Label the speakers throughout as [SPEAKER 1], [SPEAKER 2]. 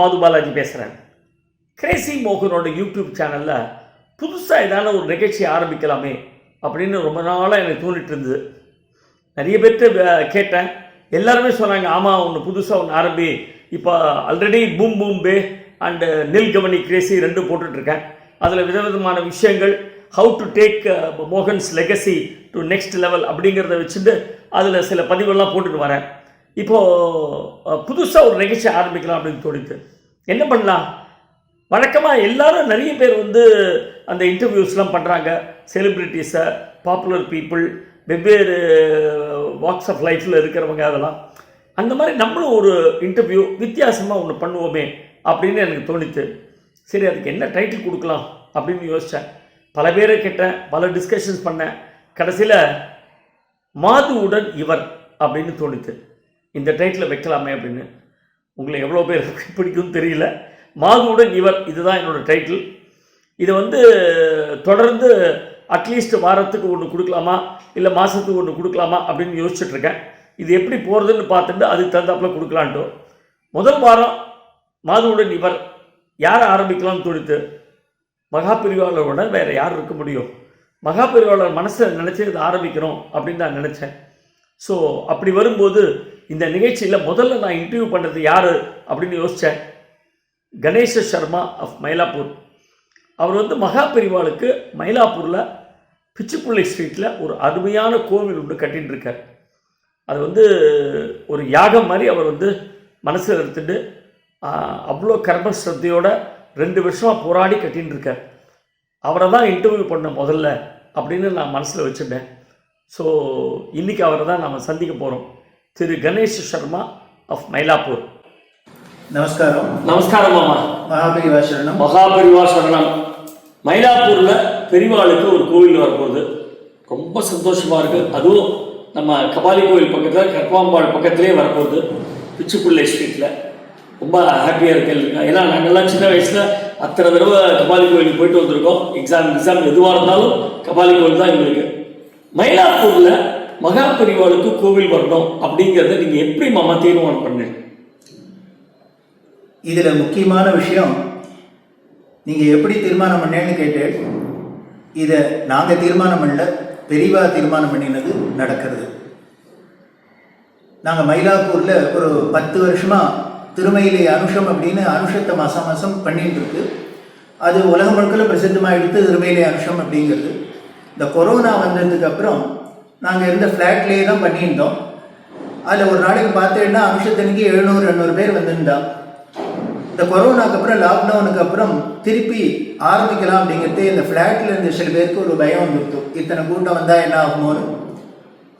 [SPEAKER 1] மாது பாலாஜி பேசுகிறேன் Crazy மோகனோட YouTube சேனலில் புதுசாக ஏதாவது ஒரு நிகழ்ச்சி ஆரம்பிக்கலாமே அப்படின்னு ரொம்ப நாளாக எனக்கு தோணிட்டு இருந்தது. நிறைய பேர்கிட்ட கேட்டேன். எல்லாருமே சொன்னாங்க ஆமாம் ஒன்று புதுசாக ஒன்று ஆரம்பி இப்போ ஆல்ரெடி பூம் பூம் பே அண்டு நில்கமணி கிரேசி ரெண்டும் போட்டுட்ருக்கேன் அதில் விதவிதமான விஷயங்கள் how to take Mohan's legacy to next level அப்படிங்கிறத வச்சுட்டு அதில் சில பதிவெல்லாம் போட்டுட்டு வரேன். இப்போது புதுசாக ஒரு நிகழ்ச்சி ஆரம்பிக்கலாம் அப்படின்னு தோணித்து என்ன பண்ணலாம்? வழக்கமாக எல்லாரும் நிறைய பேர் வந்து அந்த இன்டர்வியூஸ்லாம் பண்ணுறாங்க செலிப்ரிட்டிஸை பாப்புலர் பீப்புள் வெவ்வேறு வாக்ஸ் ஆஃப் லைஃப்பில் இருக்கிறவங்க அதெல்லாம். அந்த மாதிரி நம்மளும் ஒரு இன்டர்வியூ வித்தியாசமாக ஒன்று பண்ணுவோமே அப்படின்னு எனக்கு தோணித்து சரி அதுக்கு என்ன டைட்டில் கொடுக்கலாம் அப்படின்னு யோசித்தேன் பல பேரை கேட்டேன் பல டிஸ்கஷன்ஸ் பண்ணேன். கடைசியில் மாதுவுடன் இவர் அப்படின்னு தோணித்து இந்த டைட்டில் வைக்கலாமே அப்படின்னு. உங்களை எவ்வளோ பேர் பிடிக்கும்னு தெரியல. மாதுவுடன் இவர் இதுதான் என்னோடய டைட்டில் இதை வந்து தொடர்ந்து அட்லீஸ்ட் வாரத்துக்கு ஒன்று கொடுக்கலாமா? இல்லை மாதத்துக்கு ஒன்று கொடுக்கலாமா? அப்படின்னு யோசிச்சுட்ருக்கேன் இது எப்படி போகிறதுன்னு பார்த்துட்டு அதுக்கு தகுந்தாப்புல கொடுக்கலான்ட்டு. முதல் வாரம் மாதுவுடன் இவர் யாரை ஆரம்பிக்கலாம்னு தோணித்து மகாபிரிவாளரோட வேறு யார் இருக்க முடியும்? மகாபிரிவாளர் மனசில் நினச்சி இதை ஆரம்பிக்கிறோம் அப்படின்னு நான் நினச்சேன். ஸோ அப்படி வரும்போது இந்த நிகழ்ச்சியில் முதல்ல நான் இன்டர்வியூ பண்ணுறது யார் அப்படின்னு யோசித்தேன் கணேச சர்மா ஆஃப் மயிலாப்பூர். அவர் வந்து மகாபெரிவாளுக்கு மயிலாப்பூரில் பிச்சுப்புள்ளை ஸ்ட்ரீட்டில் ஒரு அருமையான கோவில் ஒன்று கட்டின்னு இருக்கார் அது வந்து ஒரு யாகம் மாதிரி அவர் வந்து மனசில் எடுத்துட்டு அவ்வளோ கர்மஸ்ரத்தையோட ரெண்டு வருஷமாக போராடி கட்டின்னு இருக்கார் அவரை தான் இன்டர்வியூ பண்ண முதல்ல அப்படின்னு நான் மனசில் வச்சுட்டேன். ஸோ இன்றைக்கி அவரை தான் நாம் சந்திக்க போகிறோம் திரு கணேஷ் சர்மா ஆஃப் மயிலாப்பூர்.
[SPEAKER 2] நமஸ்காரம்.
[SPEAKER 1] நமஸ்காரம் மாமா.
[SPEAKER 2] மகாபரிவா சரணம்.
[SPEAKER 1] மகாபெரிவா சரணம். மயிலாப்பூரில் பெரியவாளுக்கு ஒரு கோவில் வரப்போகுது. ரொம்ப சந்தோஷமாக இருக்குது அதுவும் நம்ம கபாலி கோவில் பக்கத்தில் கற்பாம்பாள் பக்கத்துலேயே வரப்போகுது. பிச்சுப்பிள்ளை ஸ்ட்ரீட்டில் ரொம்ப ஹாப்பியாக இருக்கு ஏன்னா நாங்கள்லாம் சின்ன வயசில் அத்தனை தடவை கபாலி கோயிலுக்கு போயிட்டு வந்திருக்கோம். எக்ஸாம் எக்ஸாம் எதுவாக இருந்தாலும் கபாலி கோவில் தான் எங்களுக்கு. மயிலாப்பூரில் மகா பெரிவாளுக்கு கோவில் வரணும் அப்படிங்கிறத நீங்க எப்படி மாமா தீர்மானம் பண்ணு
[SPEAKER 2] இதுல முக்கியமான விஷயம் நீங்கள் எப்படி தீர்மானம் பண்ணேன்னு கேட்டு இதை நாங்கள் தீர்மானம் பண்ணல பெரிவா தீர்மானம் பண்ணினது நடக்கிறது. நாங்கள் மயிலாப்பூரில் ஒரு பத்து வருஷமாக திருமயிலை அனுஷம் அப்படின்னு அனுஷத்தை மாதம் மாதம் பண்ணிட்டு இருக்கு அது உலகம் முழுக்கல பிரசித்தமாக எடுத்து திருமயிலை அனுஷம் அப்படிங்கிறது. இந்த கொரோனா வந்ததுக்கு அப்புறம் நாங்கள் இருந்த ஃப்ளாட்லேயே தான் பண்ணியிருந்தோம். அதில் ஒரு நாளைக்கு பார்த்தீங்கன்னா அம்சத்தனைக்கு எழுநூறு எண்ணூறு பேர் வந்திருந்தா. இந்த கொரோனாக்கு அப்புறம் லாக்டவுனுக்கு அப்புறம் திருப்பி ஆரம்பிக்கலாம் அப்படிங்கிறது இந்த ஃப்ளாட்டில் இருந்த சில பேருக்கு ஒரு பயம் வந்துருக்கும் இத்தனை கூட்டம் வந்தால் என்ன ஆகுமோன்னு.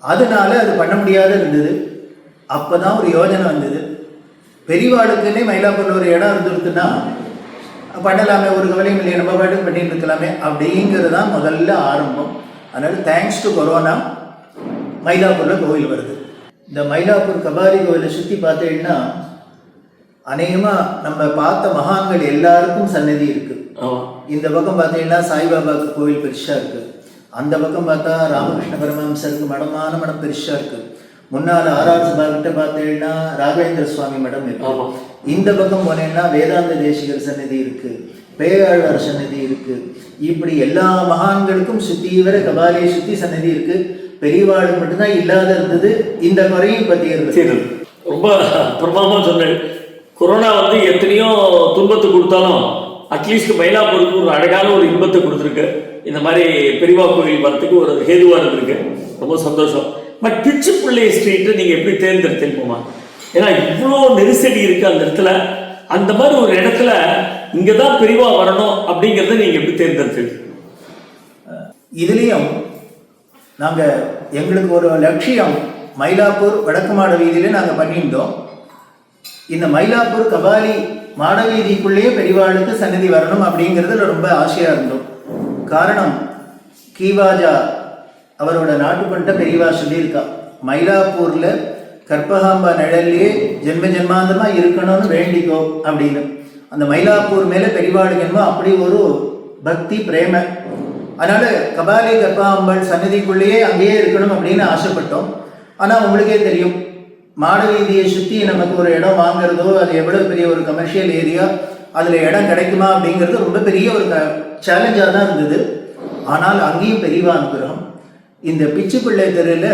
[SPEAKER 2] அதனால அது பண்ண முடியாத இருந்தது. அப்போ தான் ஒரு யோஜனை வந்தது. பெரியவாளுக்குன்னே மயிலாப்பூரில் ஒரு இடம் இருந்துருக்குன்னா பண்ணலாமே ஒரு கவலையும் இல்லையே நம்ம பாட்டுக்கு பண்ணிட்டு இருக்கலாமே அப்படிங்கிறது தான் முதல்ல ஆரம்பம். அதனால் தேங்க்ஸ் டு கொரோனா மயிலாப்பூரில் கோவில் வருது. இந்த மயிலாப்பூர் கபாலி கோவிலை சுற்றி பார்த்தீங்கன்னா அநேகமாக நம்ம பார்த்த மகான்கள் எல்லாருக்கும் சன்னதி இருக்குது இந்த பக்கம் பார்த்தீங்கன்னா சாய்பாபாவுக்கு கோவில் பெருசாக இருக்குது அந்த பக்கம் பார்த்தா ராமகிருஷ்ண பரமஹம்சருக்கு மடமான மடம் பெருசாக இருக்குது முன்னால் ஆர்ஆர் சபா கிட்ட பார்த்தீங்கன்னா ராகவேந்திர சுவாமி மடம் இருக்கு.
[SPEAKER 1] ஆமா.
[SPEAKER 2] இந்த பக்கம் போனீங்கன்னா வேதாந்த தேசிகர் சன்னதி இருக்கு. பேயாழ்வார் சன்னதி இருக்கு. இப்படி எல்லா மகான்களுக்கும் சுத்தி வர கபாலியை சுத்தி சன்னதி இருக்கு. பெரியவாளுக்கு மட்டும்தான் இல்லாத இருந்தது இந்த குறையும் பத்தி இருந்தது
[SPEAKER 1] ரொம்ப பிரமாதமாக சொன்னேன் கொரோனா வந்து எத்தனையோ துன்பத்தை கொடுத்தாலும் அட்லீஸ்ட் மயிலாப்பூருக்கு ஒரு அழகான ஒரு இன்பத்தை கொடுத்துருக்கு. இந்த மாதிரி பெரியவா கோயில் வரத்துக்கு ஒரு ஹேதுவாக இருந்திருக்கு. ரொம்ப சந்தோஷம். பட் பிச்சுப்பிள்ளை ஸ்ட்ரீட்டை நீங்கள் எப்படி தேர்ந்தெடுத்தீங்கம்மா ஏன்னா இவ்வளோ நெரிசடி இருக்குது அந்த இடத்துல. அந்த மாதிரி ஒரு இடத்துல இங்கே தான் பெரியவா வரணும் அப்படிங்கிறத நீங்கள் எப்படி தேர்ந்தெடுத்தீங்க?
[SPEAKER 2] இதுலேயும் நாங்கள் எங்களுக்கு ஒரு லட்சியம் மயிலாப்பூர் வடக்கு மாட வீதியிலே நாங்கள் பண்ணியிருந்தோம். இந்த மயிலாப்பூர் கபாலி மாட வீதிக்குள்ளேயே பெரிவாளுக்கு சன்னதி வரணும் அப்படிங்கிறதுல ரொம்ப ஆசையாக இருந்தோம். காரணம் கீவாஜா அவரோட நாட்டு பண்ணிட்ட பெரியவா சொல்லியிருக்கா மயிலாப்பூரில் கற்பகாம்பா நிழல்லையே ஜென்ம ஜென்மாந்தமாக இருக்கணும்னு வேண்டிக்கோ அப்படின்னு. அந்த மயிலாப்பூர் மேலே பெரிவாளுக்கு என்னமோ அப்படி ஒரு பக்தி பிரேம. அதனால கபாலி கர்ப்பாம்பாள் சன்னதிக்குள்ளேயே அங்கேயே இருக்கணும் அப்படின்னு ஆசைப்பட்டோம். ஆனால் உங்களுக்கே தெரியும் மாட வீதியை சுற்றி நமக்கு ஒரு இடம் வாங்குறதோ அது எவ்வளோ பெரிய ஒரு கமர்ஷியல் ஏரியா அதில் இடம் கிடைக்குமா அப்படிங்கிறது ரொம்ப பெரிய ஒரு சேலஞ்சாக தான் இருந்தது. ஆனால் அங்கேயும் பெரியவா அனுப்புகிறோம் இந்த பிச்சு பிள்ளை தெருவில்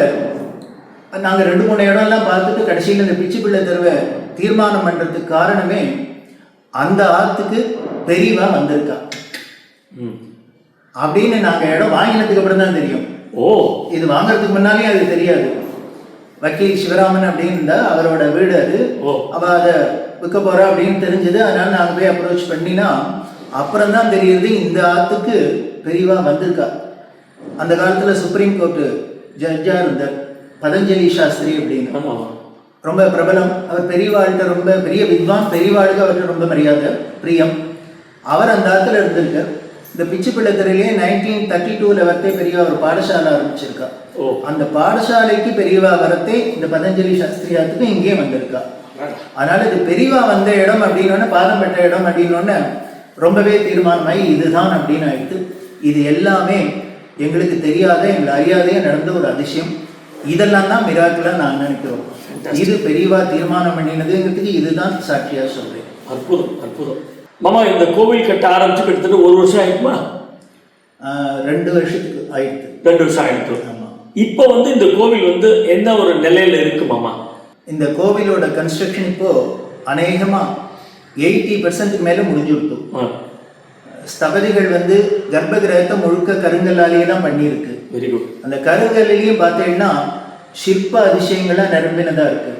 [SPEAKER 2] நாங்கள் ரெண்டு மூணு இடம்லாம் பார்த்துட்டு கடைசியில் இந்த பிச்சு பிள்ளை தெருவை தீர்மானம் பண்ணுறதுக்கு காரணமே அந்த ஆற்றுக்கு பெரியவா வந்திருக்கா.
[SPEAKER 1] ம்.
[SPEAKER 2] அப்படின்னு நாங்கள் இடம் வாங்கினதுக்கு அப்புறம் தான் தெரியும்.
[SPEAKER 1] ஓ.
[SPEAKER 2] இது வாங்குறதுக்கு முன்னாலே அது தெரியாது. வக்கீல் சிவராமன் அப்படின்னு அவரோட வீடு அது.
[SPEAKER 1] ஓ.
[SPEAKER 2] அவ அதை விற்க போறா அப்படின்னு தெரிஞ்சது. அதனால நாங்க போய் அப்ரோச் பண்ணினா அப்புறம் தான் தெரியுது இந்த ஆத்துக்கு பெரியவா வந்திருக்கா. அந்த காலத்துல சுப்ரீம் கோர்ட்டு ஜட்ஜா இருந்தார். பதஞ்சலி சாஸ்திரி அப்படின்னு. ரொம்ப பிரபலம். அவர் பெரியவாள்கிட்ட ரொம்ப பெரிய வித்வான். பெரியவாளுக்கு அவர்கிட்ட ரொம்ப மரியாதை பிரியம். அவர் அந்த ஆத்துல இருந்திருக்கார். இந்த பிச்சு பிள்ளைத்தரையிலே நைன்டீன் தேர்ட்டி டூவில் வரத்தே பெரியவா ஒரு பாடசாலை ஆரம்பிச்சிருக்கா.
[SPEAKER 1] ஓ.
[SPEAKER 2] அந்த பாடசாலைக்கு பெரியவா வரத்தே இந்த பதஞ்சலி சாஸ்திரியாத்துக்கு இங்கே வந்திருக்கா. அதனால இது பெரியவா வந்த இடம் அப்படின்னோடனே பாதம் பெற்ற இடம் அப்படின்னோடனே ரொம்பவே தீர்மானமாகி இதுதான் அப்படின்னு ஆயிடுத்து. இது எல்லாமே எங்களுக்கு தெரியாத எங்களை அறியாதே நடந்த ஒரு அதிசயம். இதெல்லாம் தான் மிராக்கிளாக நான் நினைக்கிறோம். இது பெரியவா தீர்மானம் பண்ணினதுங்கிறதுக்கு இதுதான் சாட்சியா சொல்றேன்.
[SPEAKER 1] அற்புதம் அற்புதம். மாமா இந்த கோவில் கட்ட ஆரம்பிச்சு கிட்டத்தட்ட ஒரு வருஷம் ஆயிடுமா
[SPEAKER 2] ரெண்டு வருஷத்துக்கு ஆயிடுத்து
[SPEAKER 1] ரெண்டு வருஷம் ஆயிடுச்சு
[SPEAKER 2] ஆமா.
[SPEAKER 1] இப்போ வந்து இந்த கோவில் வந்து என்ன ஒரு நிலையில இருக்கு மாமா?
[SPEAKER 2] இந்த கோவிலோட கன்ஸ்ட்ரக்ஷன் இப்போ அநேகமா எயிட்டி பர்சன்ட்டுக்கு மேலே முடிஞ்சுடுத்து ஸ்தபதிகள் வந்து கர்ப்பகிரகத்தை முழுக்க கருங்கல்லாலேயே தான் பண்ணியிருக்கு.
[SPEAKER 1] வெரி குட்
[SPEAKER 2] அந்த கருங்கல்லையும் பார்த்தீங்கன்னா சிற்ப அதிசயங்கள்லாம் நிரம்பினதாக இருக்கு.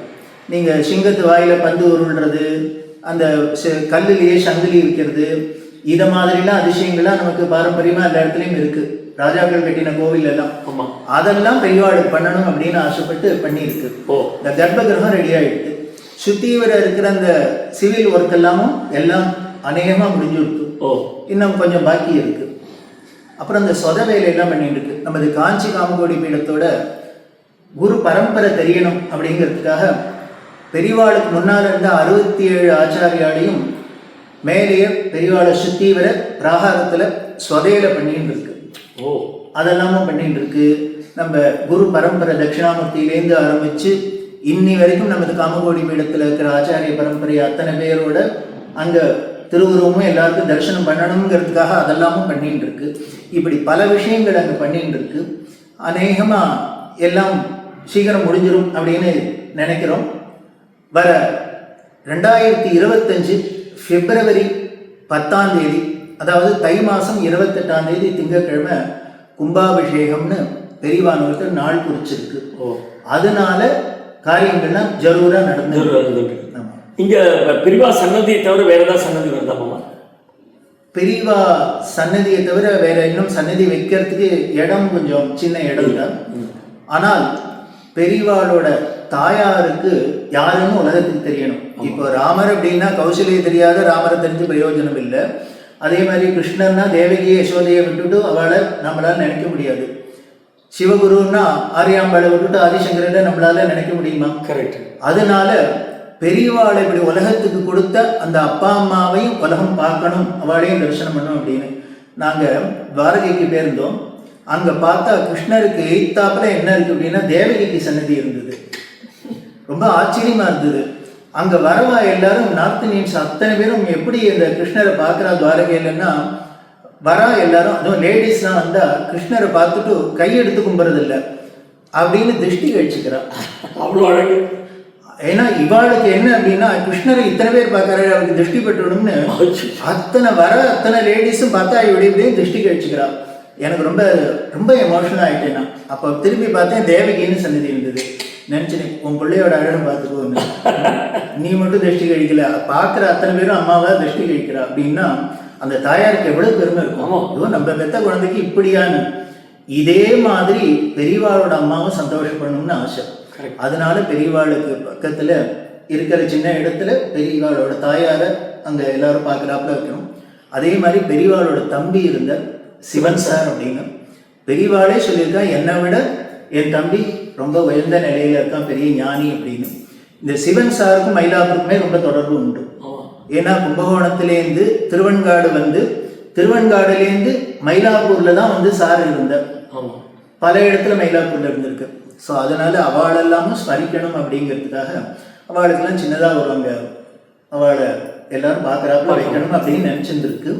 [SPEAKER 2] நீங்கள் சிங்கத்து வாயில பந்து உருள்றது அந்த கல்லுலேயே சங்கிலி வைக்கிறது இதை மாதிரிலாம் அதிசயங்கள்லாம் நமக்கு பாரம்பரியமாக எல்லா இடத்துலையும் இருக்கு. ராஜாக்கள் கட்டின கோவில் எல்லாம்
[SPEAKER 1] ஆமா.
[SPEAKER 2] அதெல்லாம் பெரியவாளுக்கு பண்ணணும் அப்படின்னு ஆசைப்பட்டு பண்ணியிருக்கு.
[SPEAKER 1] ஓ.
[SPEAKER 2] இந்த கர்ப்பகிரகம் ரெடி ஆயிடுது. சுத்தி வர இருக்கிற அந்த சிவில் ஒர்க் எல்லாமும் எல்லாம் அநேகமாக முடிஞ்சு கொடுத்து
[SPEAKER 1] ஓ.
[SPEAKER 2] இன்னும் கொஞ்சம் பாக்கி இருக்கு. அப்புறம் இந்த சொத வேலையெல்லாம் பண்ணிட்டு இருக்கு. நமது காஞ்சி காமகோடி பீடத்தோட குரு பரம்பரை தெரியணும் அப்படிங்கிறதுக்காக பெரியவாளுக்கு முன்னால் இருந்த அறுபத்தி ஏழு ஆச்சாரியாலையும் மேலேயே பெரியவாளை சுத்தி வர பிராகாரத்தில் சொதையில பண்ணிட்டு இருக்கு.
[SPEAKER 1] ஓ.
[SPEAKER 2] அதெல்லாமும் பண்ணிட்டு இருக்கு. நம்ம குரு பரம்பரை தட்சிணாமூர்த்தியிலேருந்து ஆரம்பிச்சு இன்னி வரைக்கும் நமது காமகோடி பீடத்தில் இருக்கிற ஆச்சாரிய பரம்பரை அத்தனை பேரோட அங்க திருவுருவமும் எல்லாருக்கும் தரிசனம் பண்ணணுங்கிறதுக்காக அதெல்லாமும் பண்ணிட்டு இருக்கு. இப்படி பல விஷயங்கள் அங்கே பண்ணிட்டு இருக்கு. அநேகமா எல்லாம் சீக்கிரம் முடிஞ்சிரும் அப்படின்னு நினைக்கிறோம். வர ரெண்டாயிரத்தி இருபத்தஞ்சு பிப்ரவரி பத்தாம் தேதி அதாவது தை மாதம் இருபத்தெட்டாம் தேதி திங்கட்கிழமை கும்பாபிஷேகம்னு பெரியவானவருக்கு நாள் குறிச்சிருக்கு.
[SPEAKER 1] ஓ.
[SPEAKER 2] அதனால காரியங்கள்லாம் ஜரூரா நடந்து.
[SPEAKER 1] இங்க பிரிவா சன்னதியை தவிர வேற ஏதாவது சன்னதி வருதா மாமா?
[SPEAKER 2] பெரியவா சன்னதியை தவிர வேற இன்னும் சன்னதி வைக்கிறதுக்கு இடம் கொஞ்சம் சின்ன இடம் தான். ஆனால் பெரியவாளோட தாயாருக்கு யாருன்னு உலகத்துக்கு தெரியணும். இப்போ ராமர் அப்படின்னா கௌசல்யை தெரியாத ராமரை தெரிஞ்சு பிரயோஜனம் இல்லை. அதே மாதிரி கிருஷ்ணர்னா தேவகியை யசோதையை விட்டுட்டு அவளை நம்மளால நினைக்க முடியாது. சிவகுருன்னா ஆரியாம்பாளை விட்டுட்டு ஆதிசங்கரனை நம்மளால நினைக்க முடியுமா?
[SPEAKER 1] கரெக்ட்
[SPEAKER 2] அதனால பெரியவாளை இப்படி உலகத்துக்கு கொடுத்த அந்த அப்பா அம்மாவையும் உலகம் பார்க்கணும். அவளையும் தரிசனம் பண்ணணும் அப்படின்னு. நாங்கள் துவாரகைக்கு போயிருந்தோம். அங்கே பார்த்தா கிருஷ்ணருக்கு எய்த்தாப்புல என்ன இருக்கு அப்படின்னா தேவகிக்கு சன்னதி இருந்தது. ரொம்ப ஆச்சரியமா இருந்தது. அங்க வரவா எல்லாரும் நார்த் இந்தியன்ஸ் அத்தனை பேரும் எப்படி இந்த கிருஷ்ணரை பார்க்குறா துவாரகையிலன்னா வரா எல்லாரும் அதுவும் லேடிஸ்லாம் வந்தா கிருஷ்ணரை பார்த்துட்டு கையெடுத்து கும்புறது இல்ல அப்படின்னு திருஷ்டி கழிச்சுக்கிறா.
[SPEAKER 1] அவ்வளோ அழகு.
[SPEAKER 2] ஏன்னா இவாளுக்கு என்ன அப்படின்னா கிருஷ்ணரை இத்தனை பேர் பார்க்கறாரு அவருக்கு திருஷ்டி பெற்றணும்னு
[SPEAKER 1] அச்சோ.
[SPEAKER 2] அத்தனை வர அத்தனை லேடிஸும் பார்த்தா இவடி இப்படியும் திருஷ்டி கழிச்சுக்கிறா. எனக்கு ரொம்ப ரொம்ப எமோஷனல் ஆயிட்டேன் நான் அப்போ திரும்பி பார்த்தேன் தேவகின்னு சன்னதி இருந்தது. நினச்சினேன் உன் பிள்ளையோட அழகை பார்த்துக்கோன்னு. நீ மட்டும் திருஷ்டி கழிக்கல. பார்க்குற அத்தனை பேரும் அம்மாவா திருஷ்டி கழிக்கிறா? அப்படின்னா அந்த தாயாருக்கு எவ்வளவு பெருமை இருக்கும். ஐயோ நம்ம பெத்த குழந்தைக்கு இப்படியான்னு. இதே மாதிரி பெரியவாளோட அம்மாவும் சந்தோஷப்படணும்னு ஆசை. அதனால பெரியவாளுக்கு பக்கத்துல இருக்கிற சின்ன இடத்துல பெரியவாளோட தாயாரை அங்க எல்லாரும் பார்க்குறாப்புல வைக்கணும். அதே மாதிரி பெரியவாளோட தம்பி இருந்த சிவன் சார் அப்படின்னு பெரியவாளே சொல்லியிருக்கா என்னை விட என் தம்பி ரொம்ப உயர்ந்த நிலையில இருக்கான் பெரிய ஞானி அப்படின்னு. இந்த சிவன் சாருக்கும் மயிலாப்பூருக்குமே ரொம்ப தொடர்பு உண்டு. ஏன்னா கும்பகோணத்திலேருந்து திருவெண்காடு வந்து திருவெண்காடுலேருந்து மயிலாப்பூர்ல தான் வந்து சார் இருந்தார். பல இடத்துல மயிலாப்பூர்ல இருந்திருக்கு. ஸோ அதனால் அவளெல்லாமும் ஸ்மரிக்கணும் அப்படிங்கிறதுக்காக அவளுக்கெல்லாம் சின்னதாக வருவாங்க அவளை எல்லாரும் பார்க்குறாப்புல வைக்கணும் அப்படின்னு நினச்சிருந்துருக்கு.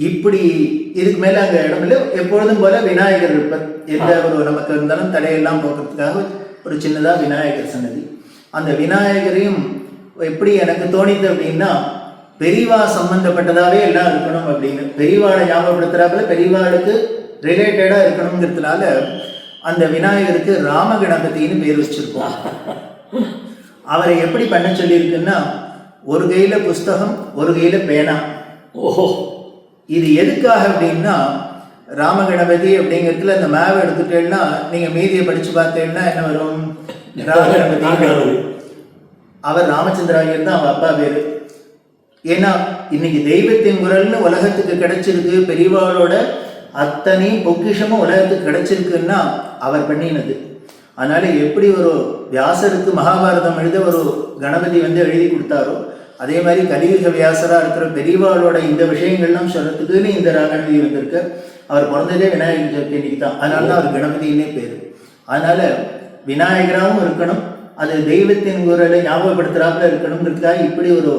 [SPEAKER 2] இப்படி இதுக்கு மேலே அங்கே இடமில்ல எப்பொழுதும் போல விநாயகர் இருப்பார் எந்த ஒரு நமக்கு இருந்தாலும் தடையெல்லாம் போக்குறதுக்காக ஒரு சின்னதாக விநாயகர் சன்னதி. அந்த விநாயகரையும் எப்படி எனக்கு தோணிது அப்படின்னா பெரியவா சம்பந்தப்பட்டதாவே எல்லாம் இருக்கணும் அப்படின்னு. பெரியவாளை ஞாபகப்படுத்துறாப்புல பெரியவாளுக்கு ரிலேட்டடாக இருக்கணுங்கிறதுனால அந்த விநாயகருக்கு ராம கணபதினு பேர் வச்சிருக்கோம். அவரை எப்படி பண்ண சொல்லியிருக்குன்னா ஒரு கையில புஸ்தகம் ஒரு கையில பேனா.
[SPEAKER 1] ஓஹோ.
[SPEAKER 2] இது எதுக்காக அப்படின்னா ராமகணபதி அப்படிங்கிறதுல அந்த மேவை எடுத்துட்டேன்னா நீங்க மீதியை படிச்சு பார்த்தேன்னா என்ன வரும்? ராமகணபதி. அவர் ராமச்சந்திராயர் தான் அவன் அப்பா பேரு. ஏன்னா இன்னைக்கு தெய்வத்தின் குரல்னு உலகத்துக்கு கிடைச்சிருக்கு பெரியவாளோட அத்தனை பொக்கிஷமும் உலகத்துக்கு கிடைச்சிருக்குன்னா அவர் பண்ணினது. அதனால எப்படி ஒரு வியாசருக்கு மகாபாரதம் எழுத ஒரு கணபதி வந்து எழுதி கொடுத்தாரோ அதே மாதிரி கலியுக வியாசராக இருக்கிற பெரியவாளோட இந்த விஷயங்கள்லாம் சொல்றதுக்குன்னு இந்த கணபதி இருந்திருக்கு அவர் பிறந்ததே விநாயகர் சதுர்த்தி அன்னைக்கு தான். அதனால தான் அவர் கணபதினே பேர். அதனால விநாயகராகவும் இருக்கணும். அது தெய்வத்தின் குரலை ஞாபகப்படுத்துகிறாப்புல இருக்கணுங்கிறதுக்காக இப்படி ஒரு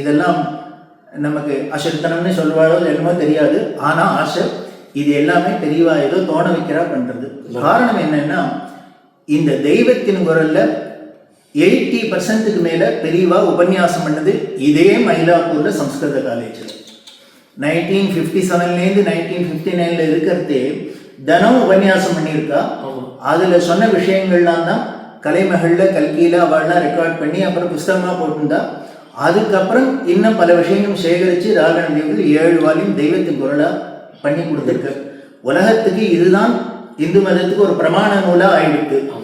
[SPEAKER 2] இதெல்லாம் நமக்கு அசத்தனம்னு சொல்வாளோ என்னமோ தெரியாது. ஆனால் ஆசை இது எல்லாமே தெளிவாக ஏதோ தோண வைக்கிறா பண்ணுறது காரணம் என்னன்னா இந்த தெய்வத்தின் குரலில் எயிட்டி பர்சன்ட்டுக்கு மேல பெரியவா உபன்யாசம் பண்ணது இதே மயிலாப்பூர்ல சம்ஸ்கிருத காலேஜில் நைன்டீன் ஃபிஃப்டி செவன்லேருந்து நைன்டீன் ஃபிஃப்டி நைனில் இருக்கிறதே தினம் உபன்யாசம் பண்ணியிருக்கா. அதுல சொன்ன விஷயங்கள்லாம் தான் கலைமகள்ல கல்கியில அவள்லாம் ரெக்கார்ட் பண்ணி அப்புறம் புஸ்தகமா போட்டிருந்தா. அதுக்கப்புறம் இன்னும் பல விஷயங்களும் சேகரித்து ராகவன் தேவர்கள் ஏழு வாலியும் தெய்வத்தின் குரலா பண்ணி கொடுத்துருக்கு. உலகத்துக்கு இதுதான் இந்து மதத்துக்கு ஒரு பிரமாண நூலா ஆயிடுத்து.
[SPEAKER 1] ஆமா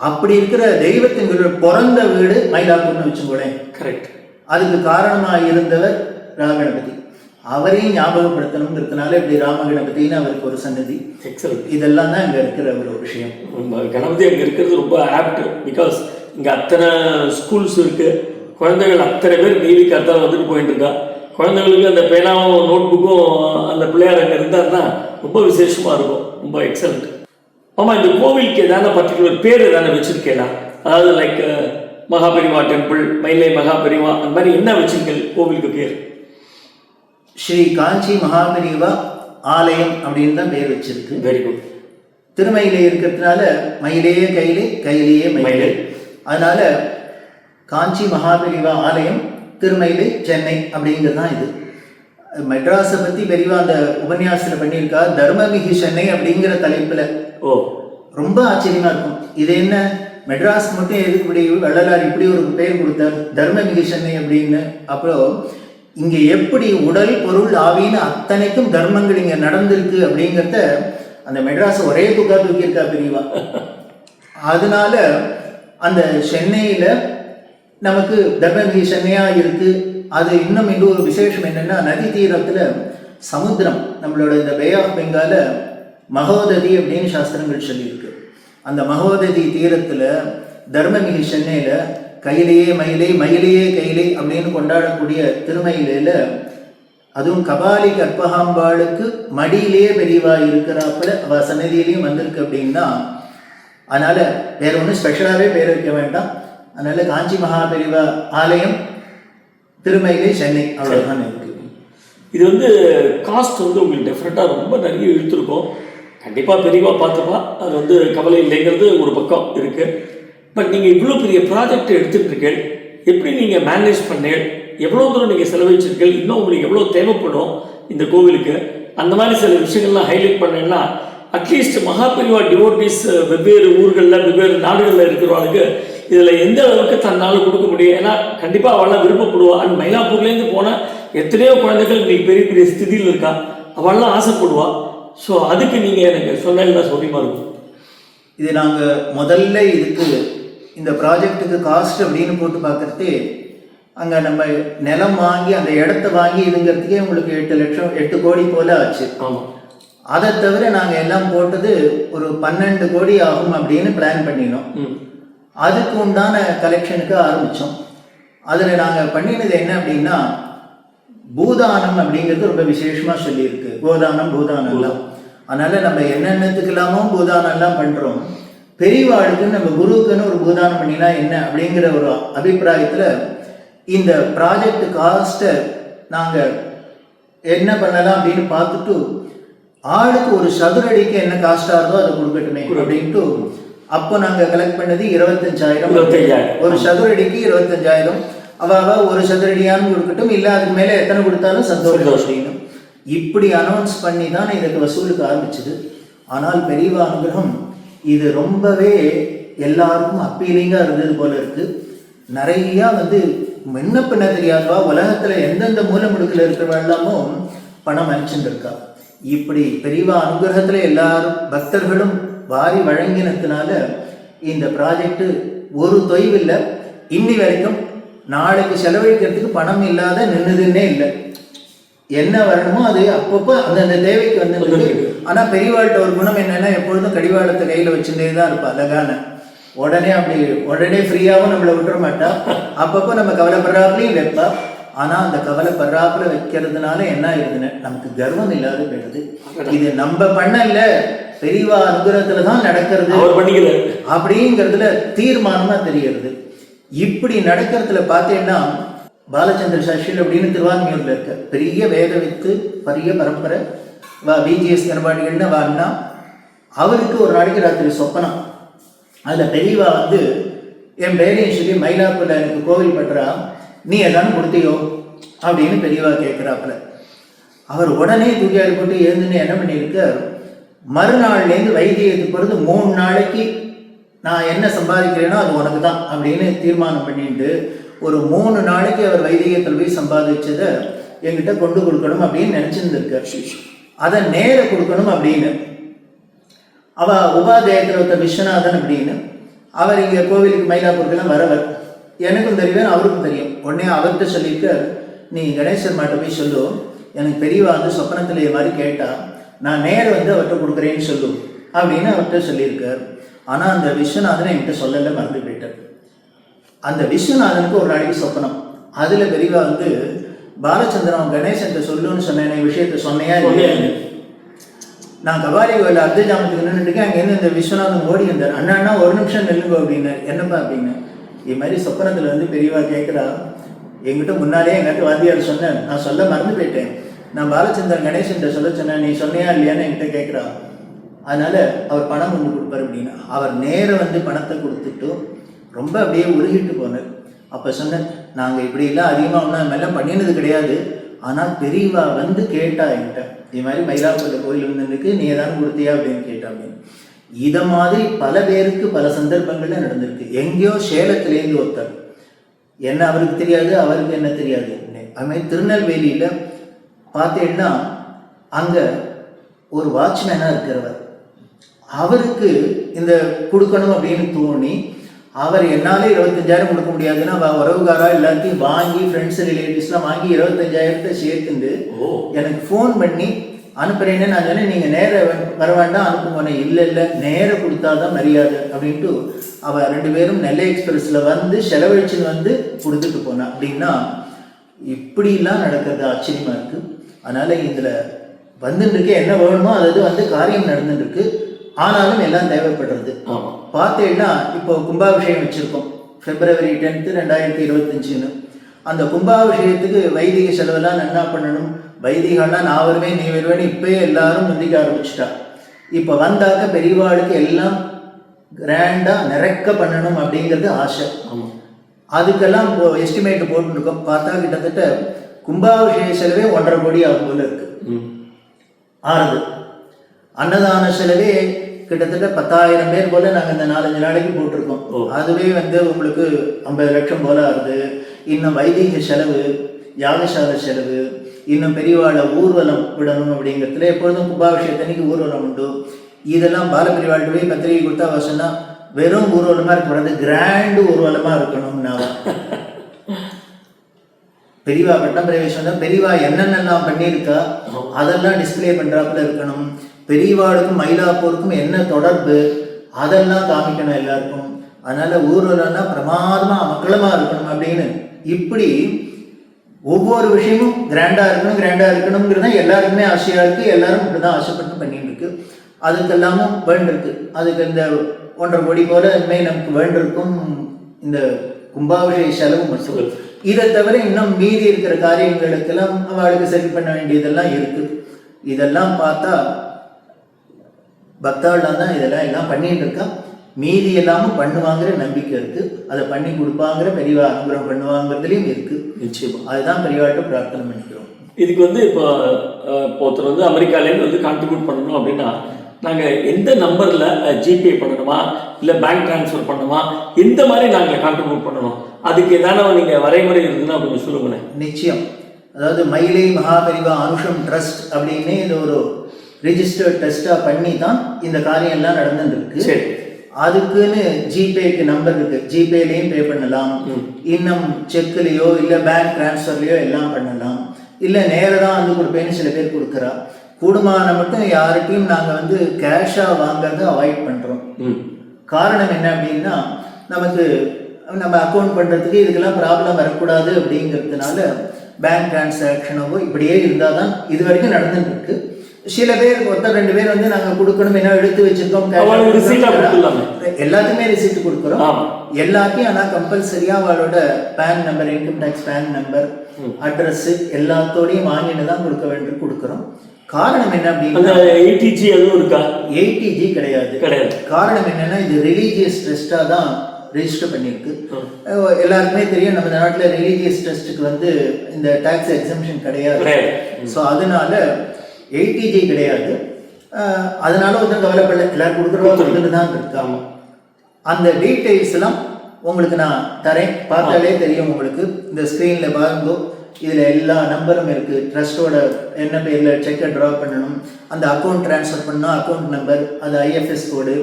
[SPEAKER 2] அப்படி இருக்கிற தெய்வத்தின் குரல் பிறந்த வீடு மயிலாப்பூர்னு வச்சுக்கோளேன்
[SPEAKER 1] கரெக்ட்
[SPEAKER 2] அதுக்கு காரணமாக இருந்தவர் ராமகணபதி. அவரையும் ஞாபகப்படுத்தணுங்கிறதுனால இப்படி ராமகணபதினு அவருக்கு ஒரு சன்னதி. இதெல்லாம் தான் இங்க இருக்கிற ஒரு விஷயம்.
[SPEAKER 1] ரொம்ப கணபதி அங்கே இருக்கிறது ரொம்ப ஆப்ட் பிகாஸ் இங்கே அத்தனை ஸ்கூல்ஸ் இருக்கு. குழந்தைகள் அத்தனை பேர் நீதி கருத்தால் வந்துட்டு போயிட்டு இருக்கா. குழந்தைங்களுக்கு அந்த பேனாவும் நோட் புக்கும் அந்த பிள்ளையார் அங்கே இருந்தாருன்னா ரொம்ப விசேஷமா இருக்கும். ரொம்ப எக்ஸலண்ட் ஆமாம் இந்த கோவிலுக்கு ஏதாவது பர்டிகுலர் பேர் ஏதாவது வச்சிருக்கேனா? அதாவது லைக் மகாபெரிவா டெம்பிள் மயிலை மகாபெரிவா அந்த மாதிரி என்ன வச்சிருக்கீங்க கோவிலுக்கு பேர்?
[SPEAKER 2] ஸ்ரீ காஞ்சி மகாபெரிவா ஆலயம் அப்படின்னு தான் பேர் வச்சிருக்கு.
[SPEAKER 1] வெரி குட்
[SPEAKER 2] திருமயிலே இருக்கிறதுனால மயிலேயே கையிலே கையிலேயே மயிலே.
[SPEAKER 1] மயிலே.
[SPEAKER 2] அதனால காஞ்சி மகாபெரிவா ஆலயம் திருமயிலை சென்னை அப்படிங்கிறது தான் இது. மெட்ராஸை பற்றி பெரியவா அந்த உபன்யாசத்தில் பண்ணியிருக்கா தர்மமிகு சென்னை அப்படிங்கிற தலைப்பில்
[SPEAKER 1] ஓ.
[SPEAKER 2] ரொம்ப ஆச்சரியமா இருக்கும். இது என்ன? மெட்ராஸ் மட்டும் எதுக்கு இப்படி வள்ளலார் இப்படி ஒரு பெயர் கொடுத்தார்? தர்ம சென்னை அப்படின்னு. அப்புறம் இங்க எப்படி உடல் பொருள் ஆவின்னு அத்தனைக்கும் தர்மங்கள் இங்க நடந்திருக்கு அப்படிங்கிறத அந்த மெட்ராஸ் ஒரே புக்கா தூக்கியிருக்கா பெரியவா. அதனால அந்த சென்னையில நமக்கு தர்மமிகு சென்னையா இருக்கு. அது இன்னும் இன்னொரு விசேஷம் என்னன்னா நதி தீரத்துல சமுத்திரம் நம்மளோட இந்த பே ஆஃப் பெங்கால மகோததி அப்படின்னு சாஸ்திரங்கள் சொல்லியிருக்கு. அந்த மகோததி தீரத்தில் தர்மமிகு சென்னையில் கையிலேயே மயிலை மயிலையே கையிலே அப்படின்னு கொண்டாடக்கூடிய திருமயிலையில் அதுவும் கபாலி கற்பகாம்பாளுக்கு மடியிலேயே பெரியவா இருக்கிறாப்புல அவ சன்னதியிலையும் வந்திருக்கு அப்படின்னா அதனால் வேற ஒன்றும் ஸ்பெஷலாகவே பேர் வைக்க வேண்டாம். அதனால் காஞ்சி மகாபெரிவா ஆலயம் திருமயிலை சென்னை அவ்வளோதான் இருக்கு.
[SPEAKER 1] இது வந்து காஸ்ட் வந்து உங்களுக்கு டெஃபரெண்ட்டாக ரொம்ப நிறைய இழுத்துருக்கோம். கண்டிப்பாக பெரியவா பார்த்துப்பா. அது வந்து கவலை இல்லைங்கிறது ஒரு பக்கம் இருக்குது பட் நீங்கள் இவ்வளோ பெரிய ப்ராஜெக்ட் எடுத்துகிட்டு எப்படி நீங்கள் மேனேஜ் பண்ணேன்? எவ்வளோ தூரம் நீங்கள் செலவழிச்சிருக்கீங்க இன்னும் உங்களுக்கு எவ்வளோ தேவைப்படும் இந்த கோவிலுக்கு? அந்த மாதிரி சில விஷயங்கள்லாம் ஹைலைட் பண்ணீங்கன்னா அட்லீஸ்ட் மகாபெரிவா டிவோட்டிஸ் வெவ்வேறு ஊர்களில் வெவ்வேறு நாடுகளில் இருக்கிறவங்களுக்கு இதில் எந்த அளவுக்கு தன்னால் கொடுக்க முடியும்? ஏன்னா கண்டிப்பாக அவள்லாம் விருப்பப்படுவா. அண்ட் மயிலாப்பூர்லேருந்து போனால் எத்தனையோ குழந்தைகள் இன்னைக்கு பெரிய பெரிய ஸ்திதியில் இருக்கா. அவள்லாம் ஆசைப்படுவாள் ஸோ அதுக்கு நீங்கள் எனக்கு சொன்னீங்கன்னா சௌரியமாக இருக்கும்.
[SPEAKER 2] இது நாங்கள் முதல்ல இதுக்கு இந்த ப்ராஜெக்ட்டுக்கு காஸ்ட் அப்படின்னு போட்டு பார்க்கறதே அங்கே நம்ம நிலம் வாங்கி அந்த இடத்த வாங்கி இதுங்கிறதுக்கே உங்களுக்கு எட்டு லட்சம் எட்டு கோடி போல ஆச்சு.
[SPEAKER 1] ஆமாம்
[SPEAKER 2] அதை தவிர நாங்கள் எல்லாம் போட்டது ஒரு பன்னெண்டு கோடி ஆகும் அப்படின்னு பிளான் பண்ணினோம். அதுக்கு உண்டான கலெக்ஷனுக்கு ஆரம்பித்தோம் அதில் நாங்கள் பண்ணினது என்ன அப்படின்னா பூதானம் அப்படிங்கிறது ரொம்ப விசேஷமாக சொல்லியிருக்கு. கோதானம் பூதானம்லாம். அதனால் நம்ம என்னென்னத்துக்கெல்லாமோ பூதானம்லாம் பண்ணுறோம் பெரியவாளுக்கு நம்ம குருவுக்குன்னு ஒரு பூதானம் பண்ணினா என்ன அப்படிங்கிற ஒரு அபிப்பிராயத்தில் இந்த ப்ராஜெக்ட் காஸ்ட்டை நாங்கள் என்ன பண்ணலாம் அப்படின்னு பார்த்துட்டு ஆளுக்கு ஒரு சதுரடிக்கு என்ன காஸ்டாக இருந்தோ அதை கொடுக்கட்டுமே அப்படின்ட்டு அப்போ நாங்கள் கலெக்ட் பண்ணது இருபத்தஞ்சாயிரம். ஒரு சதுரடிக்கு இருபத்தஞ்சாயிரம். அவ அவ ஒரு சதுரடியான்னு கொடுக்கட்டும் இல்லை அதுக்கு மேலே எத்தனை கொடுத்தாலும் சந்தோஷம். அப்படின்னு இப்படி அனௌன்ஸ் பண்ணி தான் இதுக்கு வசூலுக்கு ஆரம்பிச்சது. ஆனால் பெரியவா அனுகிரகம் இது ரொம்பவே எல்லாருக்கும் அப்பீலிங்காக இருந்தது போல இருக்கு. நிறையா வந்து என்ன பண்ண தெரியாதவா உலகத்தில் எந்தெந்த மூல முடுக்கில் இருக்கிறவ எல்லாமும் பணம் அனுப்பிச்சுருக்கா இப்படி பெரியவா அனுகிரகத்தில் எல்லாரும் பக்தர்களும் வாரி வழங்கினதுனால இந்த ப்ராஜெக்ட் ஒரு தொய்வில்லை. இன்னி வரைக்கும் நாளைக்கு செலவழிக்கிறதுக்கு பணம் இல்லாத நின்றுதுன்னே இல்லை. என்ன வரணுமோ அது அப்பப்போ அந்தந்த தேவைக்கு வந்து
[SPEAKER 1] வந்துருக்கு.
[SPEAKER 2] ஆனா பெரியவாள்கிட்ட ஒரு குணம் என்னன்னா எப்பொழுதும் கடிவாளத்தை கையில வச்சுட்டே தான் இருப்பா அழகான. உடனே அப்படி உடனே ஃப்ரீயாவும் நம்மளை விட்டுற மாட்டா. அப்பப்போ நம்ம கவலைப்படுறாப்புலையும் வைப்பா. ஆனா அந்த கவலைப்படுறாப்புல வைக்கிறதுனால என்ன ஆயிருதுன்னு நமக்கு கர்வம் இல்லாத போயிடுது. இது நம்ம பண்ணல பெரியவா அனுகிரகத்துல தான் நடக்கிறது. அப்படிங்கிறதுல தீர்மானமா தெரிகிறது இப்படி நடக்கிறதுல பார்த்தீங்கன்னா பாலச்சந்திர சாஸ்திரி அப்படின்னு திருவான்மையூரில் இருக்க பெரிய வேத வித்து பெரிய பரம்பரை. வா பிஜிஎஸ் கர்பாடிகள்னு வான்னா அவருக்கு ஒரு நாளைக்கு ராத்திரி சொப்பனம். அதில் பெரியவா வந்து என் பேரையும் சொல்லி மயிலாப்பூரில் எனக்கு கோவில் பண்ணுறா நீ எல்லாம் கொடுத்தியோ? அப்படின்னு பெரியவா கேட்குறாப்புல. அவர் உடனே தூக்கியாடி போட்டு எழுந்துன்னு என்ன பண்ணியிருக்கார்? மறுநாள்லேருந்து வைத்தியத்துக்கு பிறகு மூணு நாளைக்கு நான் என்ன சம்பாதிக்கிறேனோ அது உனக்கு தான் அப்படின்னு தீர்மானம் பண்ணிட்டு ஒரு மூணு நாளைக்கு அவர் வைதிகத்தில் போய் சம்பாதிச்சதை என்கிட்ட கொண்டு கொடுக்கணும் அப்படின்னு நினச்சிருந்துருக்கார் அதை நேர கொடுக்கணும் அப்படின்னு. அவ உபாதேயத்தில் விஸ்வநாதன் அப்படின்னு. அவர் இங்கே கோவிலுக்கு மயிலாப்பூருக்கெல்லாம் வரவர். எனக்கும் தெரியும் அவருக்கும் தெரியும். உடனே அவர்கிட்ட சொல்லிட்டு நீ கணேசர் மாட்ட போய் சொல்லு. எனக்கு பெரியவா வந்து சொப்பனத்தில் இது மாதிரி கேட்டால் நான் நேர வந்து அவர்கிட்ட கொடுக்குறேன்னு சொல்லு. அப்படின்னு அவர்கிட்ட சொல்லியிருக்கார். ஆனால் அந்த விஸ்வநாதனை என்கிட்ட சொல்லலை மறந்து போயிட்டார் அந்த விஸ்வநாதனுக்கு ஒரு நாளைக்கு சொப்பனம். அதில் பெரியவா வந்து பாலச்சந்திரன் கணேசன் சொல்லுன்னு சொன்னேன் விஷயத்த சொன்னையா இல்லையா? நான் கபாலி கோயில் அர்த்த ஜாமத்துக்கு நின்றுட்டு அங்கேருந்து இந்த விஸ்வநாதன் ஓடி வந்தார். அண்ணா ஒரு நிமிஷம் நில்லுங்க அப்படின்னாரு. என்னப்பா அப்படின்னு? இது மாதிரி சொப்பனத்தில் வந்து பெரியவா கேட்குறா என்கிட்ட முன்னாலே எங்கிட்ட வாத்தியார் சொன்னேன் நான் சொல்ல மறந்து போயிட்டேன். நான் பாலச்சந்திரன் கணேசன்கிட்ட சொல்ல சொன்னேன் நீ சொன்னியா இல்லையான்னு என்கிட்ட கேட்குறா அதனால் அவர் பணம் ஒன்று கொடுப்பாரு அப்படின்னா. அவர் நேர வந்து பணத்தை கொடுத்துட்டும் ரொம்ப அப்படியே உருகிட்டு போனார். அப்போ சொன்னேன் நாங்கள் இப்படிலாம் அதிகமாக ஒன்றும் மேலாம் பண்ணினது கிடையாது. ஆனால் பெரியவா வந்து கேட்டா என்கிட்ட இது மாதிரி மயிலாப்பூர் கோயில் வந்ததுக்கு நீ ஏதாவது கொடுத்தியா? அப்படின்னு கேட்டா அப்படின்னு இதை மாதிரி பல பேருக்கு பல சந்தர்ப்பங்களில் நடந்திருக்கு. எங்கேயோ சேலத்துலேருந்து ஒருத்தர் என்ன அவருக்கு தெரியாது அவருக்கு என்ன தெரியாது? அது மாதிரி திருநெல்வேலியில் பார்த்தீங்கன்னா அங்கே ஒரு வாட்ச்மேனாக இருக்கிறவர். அவருக்கு இந்த கொடுக்கணும் அப்படின்னு தோணி அவர் என்னாலே இருபத்தஞ்சாயிரம் கொடுக்க முடியாதுன்னா அவ உறவுகாரா எல்லாத்தையும் வாங்கி ஃப்ரெண்ட்ஸ் ரிலேட்டிவ்ஸ்லாம் வாங்கி இருபத்தஞ்சாயிரத்தை சேர்த்துண்டு
[SPEAKER 1] ஓ.
[SPEAKER 2] எனக்கு ஃபோன் பண்ணி அனுப்புறேன்னு நான் சொன்னேன் நீங்கள் நேர வர வேண்டாம் அனுப்புங்க இல்லை இல்லை நேர கொடுத்தாதான் மரியாதை. அப்படின்ட்டு அவள் ரெண்டு பேரும் நெல்லை எக்ஸ்பிரஸில் வந்து செலவழிச்சுன்னு வந்து கொடுத்துட்டு போனா. அப்படின்னா இப்படிலாம் நடக்கிறது ஆச்சரியமா இருக்கு. அதனால இதில் வந்துட்டு இருக்கு என்ன வேணுமோ அது வந்து காரியம் நடந்துட்டு இருக்கு ஆனாலும் எல்லாம் தேவைப்படுறது.
[SPEAKER 1] ஆமா.
[SPEAKER 2] பார்த்தீங்கன்னா இப்போ கும்பாபிஷேகம் வச்சுருக்கோம். பிப்ரவரி டென்த்து ரெண்டாயிரத்தி இருபத்தஞ்சுன்னு. அந்த கும்பாபிஷேகத்துக்கு வைதிக செலவெல்லாம் என்ன பண்ணணும்? வைதிகம்லாம் நான் வருவேன் நீ வருவேன்னு இப்போயே எல்லாரும் முந்திக்க ஆரம்பிச்சிட்டா. இப்போ வந்தாக்க பெரியவாளுக்கு எல்லாம் கிராண்டாக நிறக்க பண்ணணும் அப்படிங்கிறது ஆசை. அதுக்கெல்லாம் இப்போ எஸ்டிமேட் போட்டுருக்கோம். பார்த்தா கிட்டத்தட்ட கும்பாபிஷேக செலவே ஒன்றரை கோடி ஆகும் போல இருக்கு. ஆறுது. அன்னதான செலவே கிட்டத்தட்ட பத்தாயிரம் பேர் போல நாங்கள் இந்த நாலஞ்சு நாளைக்கு போட்டிருக்கோம். அதுவே வந்து உங்களுக்கு ஐம்பது லட்சம் போல ஆகுது. இன்னும் வைதிக செலவு யாகசாலை செலவு இன்னும் பெரியவாளை ஊர்வலம் விடணும் அப்படிங்கிறதுல எப்பொழுதும் கும்பாபிஷேகத்தன்னைக்கு ஊர்வலம் உண்டு. இதெல்லாம் போய் பத்திரிகை கொடுத்தா அவ சொன்னா வெறும் ஊர்வலமாக இருக்கக்கூடாது கிராண்டு ஊர்வலமாக இருக்கணும்னா பெரியவா பட்டம் பிரவேசம் பெரியவா என்னென்னலாம் பண்ணியிருக்கா அதெல்லாம் டிஸ்ப்ளே பண்றாப்புல இருக்கணும். பெரியவாளுக்கும் மயிலாப்பூருக்கும் என்ன தொடர்பு? அதெல்லாம் காமிக்கணும் எல்லாருக்கும். அதனால ஊர்வலம்னா பிரமாதமா மக்களமாக இருக்கணும் அப்படின்னு. இப்படி ஒவ்வொரு விஷயமும் கிராண்டா இருக்கணும் கிராண்டா இருக்கணுங்கிறது எல்லாருக்குமே ஆசையா இருக்கு. எல்லாரும் இப்படிதான் ஆசைப்பட்டு பண்ணிட்டு இருக்கு. அதுக்கெல்லாமும் வேண்டிருக்கு. அதுக்கு இந்த ஒன்றரை கோடி போல இனிமேல் நமக்கு வேண்டிருக்கும் இந்த கும்பாபிஷேக செலவு மட்டும். இதை தவிர இன்னும் மீதி இருக்கிற காரியங்களுக்கெல்லாம் அவளுக்கு சரி பண்ண வேண்டியதெல்லாம் இருக்கு. இதெல்லாம் பார்த்தா பக்தாள்லாம் தான் இதெல்லாம் எல்லாம் பண்ணிட்டு இருக்கா? மீதி எல்லாமும் பண்ணுவாங்கிற நம்பிக்கை இருக்கு. அதை பண்ணி கொடுப்பாங்கிற பெரியவா அனுகிரகம் பண்ணுவாங்கிறதுலையும் இருக்கு.
[SPEAKER 1] நிச்சயமா.
[SPEAKER 2] அதுதான் பெரியவாட்ட பிரார்த்தனை பண்ணிக்கிறோம்.
[SPEAKER 1] இதுக்கு வந்து இப்போ ஒருத்தர் வந்து அமெரிக்காலேருந்து வந்து கான்ட்ரிபியூட் பண்ணணும் அப்படின்னா நாங்கள் எந்த நம்பரில் ஜிபே பண்ணணுமா? இல்லை பேங்க் ட்ரான்ஸ்ஃபர் பண்ணணுமா? எந்த மாதிரி நாங்கள் கான்ட்ரிபியூட் பண்ணணும். அதுக்கு எதான நீங்கள் வரைமுறை இருந்ததுன்னா கொஞ்சம் சொல்லுங்களேன்.
[SPEAKER 2] நிச்சயம். அதாவது மயிலை மகாபரிவா அனுஷம் ட்ரஸ்ட் அப்படின்னு இது ஒரு ரிஜிஸ்டர்ட் ட்ரஸ்டாக பண்ணி தான் இந்த காரியம் எல்லாம் நடந்துட்டு இருக்கு
[SPEAKER 1] சரி.
[SPEAKER 2] அதுக்குன்னு ஜிபேக்கு நம்பர் இருக்கு. ஜிபேலையும் பே பண்ணலாம். இன்னும் செக்லேயோ இல்லை பேங்க் டிரான்ஸ்ஃபர்லையோ எல்லாம் பண்ணலாம். இல்லை நேரா வந்து கொடுப்பேன்னு சில பேர் கொடுக்குறா. கூடுமான மட்டும் யார்கிட்டையும் நாங்கள் வந்து கேஷாக வாங்குறத அவாய்ட் பண்ணுறோம் காரணம் என்ன அப்படின்னா நமக்கு நம்ம அக்கௌண்ட் பண்ணுறதுக்கு இதுக்கெல்லாம் ப்ராப்ளம் வரக்கூடாது அப்படிங்கிறதுனால பேங்க் டிரான்சாக்ஷனோ இப்படியே இருந்தால் தான் இது வரைக்கும் நடந்துட்டு இருக்கு சில பேர் ஒருத்தர் ரெண்டு பேர் வந்து நாங்கள் கொடுக்கணும் என்ன எடுத்து வச்சிருக்கோம். எல்லாத்துக்குமே ரிசிப்ட் கொடுக்குறோம். எல்லாத்தையும் ஆனால் கம்பல்சரியாக அவளோட PAN number income tax PAN number address எல்லாத்தோடையும் வாங்கிட்டு தான் கொடுக்க வேண்டிய கொடுக்குறோம். காரணம் என்ன அப்படின்னா
[SPEAKER 1] ஏடிஜி அதுவும் இருக்கா?
[SPEAKER 2] எயிட்டிஜி கிடையாது.
[SPEAKER 1] கிடையாது.
[SPEAKER 2] காரணம் என்னன்னா இது ரிலீஜியஸ் ட்ரஸ்டாக தான் ரெஜிஸ்டர் பண்ணியிருக்கு. எல்லாருக்குமே தெரியும் நம்ம நாட்டில் ரிலீஜியஸ் ட்ரஸ்ட்டுக்கு வந்து இந்த டாக்ஸ் எக்ஸம்ஷன் கிடையாது. ஸோ அதனால எயிட்டிஜி கிடையாது. அதனால ஒன்றும் கவலைப்படல எல்லாரும் கொடுக்குறவா கொடுத்துட்டு தான் இருக்காங்க அந்த டீட்டெயில்ஸ் எல்லாம் உங்களுக்கு நான் தரேன். பார்த்தாலே தெரியும் உங்களுக்கு. இந்த ஸ்க்ரீனில் பாருங்க. இதில் எல்லா நம்பரும் இருக்குது ட்ரஸ்ட்டோட என்ன பேரில் செக்கை ட்ரா பண்ணணும். அந்த அக்கௌண்ட் ட்ரான்ஸ்ஃபர் பண்ணால் அக்கௌண்ட் நம்பர் அது ஐஎஃப்எஸ் கோடு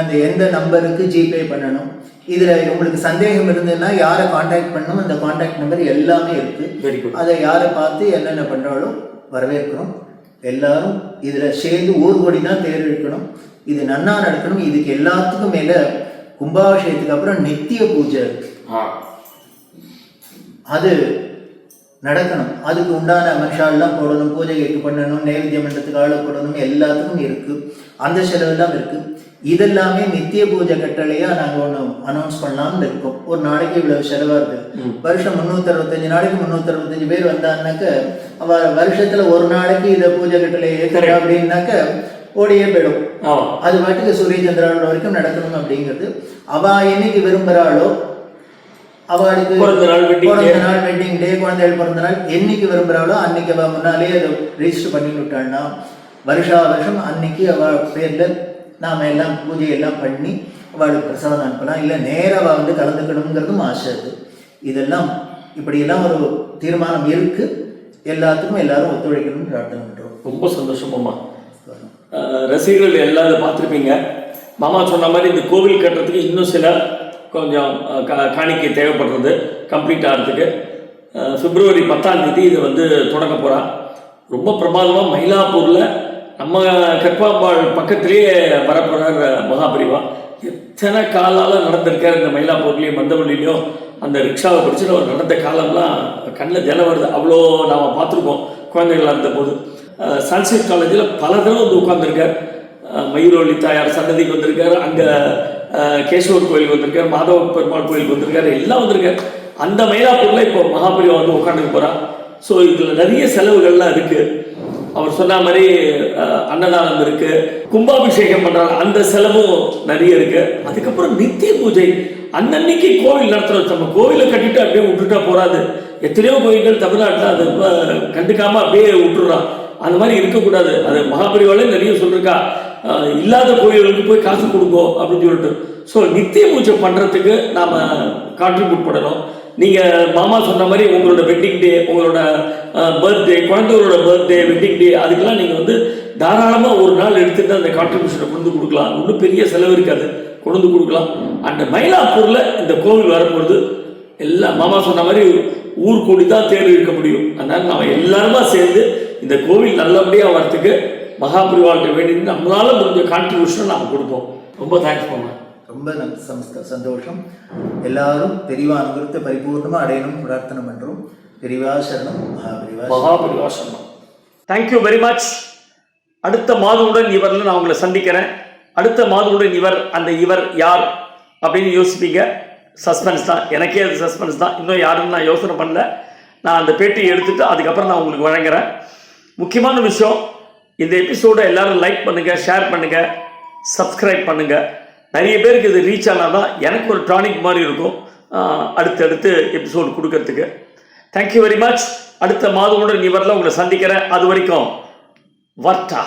[SPEAKER 2] அந்த எந்த நம்பருக்கு ஜிபே பண்ணணும். இதில் உங்களுக்கு சந்தேகம் இருந்ததுன்னா யாரை காண்டாக்ட் பண்ணணும்? அந்த காண்டாக்ட் நம்பர் எல்லாமே இருக்குது அதை யாரை பார்த்து என்னென்ன பண்ணுறாலும் வரவேற்கிறோம். எல்லாரும் இதில் சேர்ந்து ஊர் கோடி தான் தேர் இழுக்கணும் இது நன்னா நடக்கணும். இதுக்கு எல்லாத்துக்கும் மேலே கும்பாபிஷேகத்துக்கு அப்புறம் நித்திய பூஜை. அது நடக்கணும். அதுக்கு உண்டான மனுஷாலெல்லாம் போடணும். பூஜைக்கு பண்ணணும். நைவேத்திய மண்டலத்துக்கு ஆளை போடணும். எல்லாத்துக்கும் இருக்கு. அந்த செலவெல்லாம் இருக்கு. இதெல்லாமே நித்திய பூஜை கட்டளையா நாங்கள் ஒன்று அனௌன்ஸ் பண்ணலாம்னு இருக்கோம். ஒரு நாளைக்கு இவ்வளவு செலவா இருக்கு. வருஷம் முந்நூற்றி அறுபத்தஞ்சு நாளைக்கு முந்நூற்றி அறுபத்தஞ்சு பேர் வந்தான்னாக்க அவ வருஷத்துல ஒரு நாளைக்கு இதை பூஜை கட்டளை ஏற்றுறா அப்படின்னாக்க ஓடியே போயிடும். அது பாட்டுக்கு சூரிய சந்திரன் வரைக்கும் நடக்கணும் அப்படிங்கிறது. அவ என்னைக்கு விரும்புகிறாளோ அவளுக்கு
[SPEAKER 1] பிறந்த நாள்
[SPEAKER 2] வெட்டிங் டே குழந்தைகள் பிறந்த நாள் என்னைக்கு விரும்புகிறாளோ அன்னைக்கு அவ முன்னாலே அதை ரெஜிஸ்டர் பண்ணி விட்டாள்னா வருஷா வருஷம் அன்னைக்கு அவ பேர்ல நாம எல்லாம் பூஜை எல்லாம் பண்ணி அவளுக்கு பிரசாதம் அனுப்பலாம் இல்லை நேரா அவ வந்து கலந்துக்கணுங்கிறதும் ஆசை அது. இதெல்லாம் இப்படியெல்லாம் ஒரு தீர்மானம் இருக்கு. எல்லாத்துக்கும் எல்லாரும் ஒத்துழைக்கணும்னு பிரார்த்தனை
[SPEAKER 1] ரொம்ப சந்தோஷமாம்மா ரசிகர்கள் எல்லாம் இதை பார்த்துருப்பீங்க. மாமா சொன்ன மாதிரி இந்த கோவில் கட்டுறதுக்கு இன்னும் சில கொஞ்சம் காணிக்கை தேவைப்படுறது கம்ப்ளீட் ஆகிறதுக்கு. பிப்ரவரி பத்தாம் தேதி இதை வந்து தொடங்க போகிறான் ரொம்ப பிரமாதமாக மயிலாப்பூரில் நம்ம கற்பாம்பாள் பக்கத்திலேயே வரப்போகிறார் மகாபிரிவா. எத்தனை காலால் நடந்திருக்கார் இந்த மயிலாப்பூர்லேயும் மந்தவள்ளிலையும் அந்த ரிக்ஷாவை பிடிச்சிட்டு அவர் நடந்த காலம்லாம் கண்ணில் ஜலம் வருது. அவ்வளோ நாம் பார்த்துருக்கோம் குழந்தைகளாக இருந்தபோது. சன்ஸ்கிரிட் காலேஜில் பல தடவை வந்து உட்காந்துருக்கார் மயூரவள்ளி தாயார் சன்னதிக்கு வந்திருக்காரு. அங்கே கேசவர் கோயிலுக்கு வந்திருக்காரு. மாதவ பெருமாள் கோயிலுக்கு வந்திருக்காரு. எல்லாம் வந்திருக்கார். அந்த மயிலாப்பூரில் இப்போ மகாபரிவா வந்து உட்காந்துக்க போகிறான் ஸோ இதில் நிறைய செலவுகள்லாம் இருக்குது அவர் சொன்ன மாதிரி அன்னதானம் இருக்கு கும்பாபிஷேகம் பண்றாங்க. அந்த செலவும் நிறைய இருக்கு. அதுக்கப்புறம் நித்திய பூஜை. அன்னன்னைக்கு கோவில் நடத்துறோம் நம்ம கோவிலை கட்டிட்டு அப்படியே விட்டுட்டா போறாது. எத்தனையோ கோயில்கள் தமிழ்நாட்டில் அது கண்டுக்காம அப்படியே விட்டுறான். அந்த மாதிரி இருக்கக்கூடாது. அது மகாபரிவாலே நிறைய சொல்லிருக்கா. இல்லாத கோயில்களுக்கு போய் காசு கொடுக்கும் அப்படின்னு சொல்லிட்டு. ஸோ நித்திய பூஜை பண்றதுக்கு நாம கான்ட்ரிபியூட் பண்ணணும். நீங்கள் மாமா சொன்ன மாதிரி உங்களோட வெட்டிங் டே உங்களோட பர்த்டே குழந்தைகளோட பர்த்டே வெட்டிங் டே அதுக்கெல்லாம் நீங்கள் வந்து தாராளமாக ஒரு நாள் எடுத்துகிட்டு அந்த கான்ட்ரிபியூஷனை கொண்டு வந்து கொடுக்கலாம். ஒன்றும் பெரிய செலவு இருக்காது. கொண்டு வந்து கொடுக்கலாம். அந்த மயிலாப்பூரில் இந்த கோவில் வரும்பொழுது எல்லாம் மாமா சொன்ன மாதிரி ஊர் கூடி தான் தேர்வு இருக்க முடியும். அதனால் நம்ம எல்லாருமா சேர்ந்து இந்த கோவில் நல்லபடியாக வரத்துக்கு மகாபரிவாள்கிட்ட வேண்டி நம்மளால் முடிஞ்ச கான்ட்ரிபியூஷனை நாம் கொடுப்போம். ரொம்ப தேங்க்ஸ் பண்ணுவேன்
[SPEAKER 2] ரொம்ப நம் சந்தோஷம். எல்லாரும் பெரியவா அனுகிரகத்தை பரிபூர்ணமா அடையணும் பிரார்த்தனை என்றும் பெரியவா சரணம் மகாபெரிவா
[SPEAKER 1] மகாபரிவாசனம் தேங்க்யூ வெரி மச் அடுத்த மாதவுடன் இவரில் நான் உங்களை சந்திக்கிறேன். அடுத்த மாதவுடன் இவர் அந்த இவர் யார் அப்படின்னு யோசிப்பீங்க. சஸ்பென்ஸ் தான். எனக்கே அது சஸ்பென்ஸ் தான். இன்னும் யாருன்னு நான் யோசனை பண்ணல. நான் அந்த பேட்டியை எடுத்துட்டு அதுக்கப்புறம் நான் உங்களுக்கு வழங்குறேன். முக்கியமான விஷயம் இந்த எபிசோடை எல்லாரும் லைக் பண்ணுங்கள் ஷேர் பண்ணுங்கள் சப்ஸ்கிரைப் பண்ணுங்கள் நிறைய பேருக்கு இது ரீச் ஆனால் தான் எனக்கு ஒரு டானிக் மாதிரி இருக்கும். அடுத்தடுத்து எபிசோடு கொடுக்கறதுக்கு. தேங்க்யூ வெரி மச் அடுத்த மாதமுடன் இவரில் உங்களை சந்திக்கிறேன். அது வரைக்கும் வர்த்தா.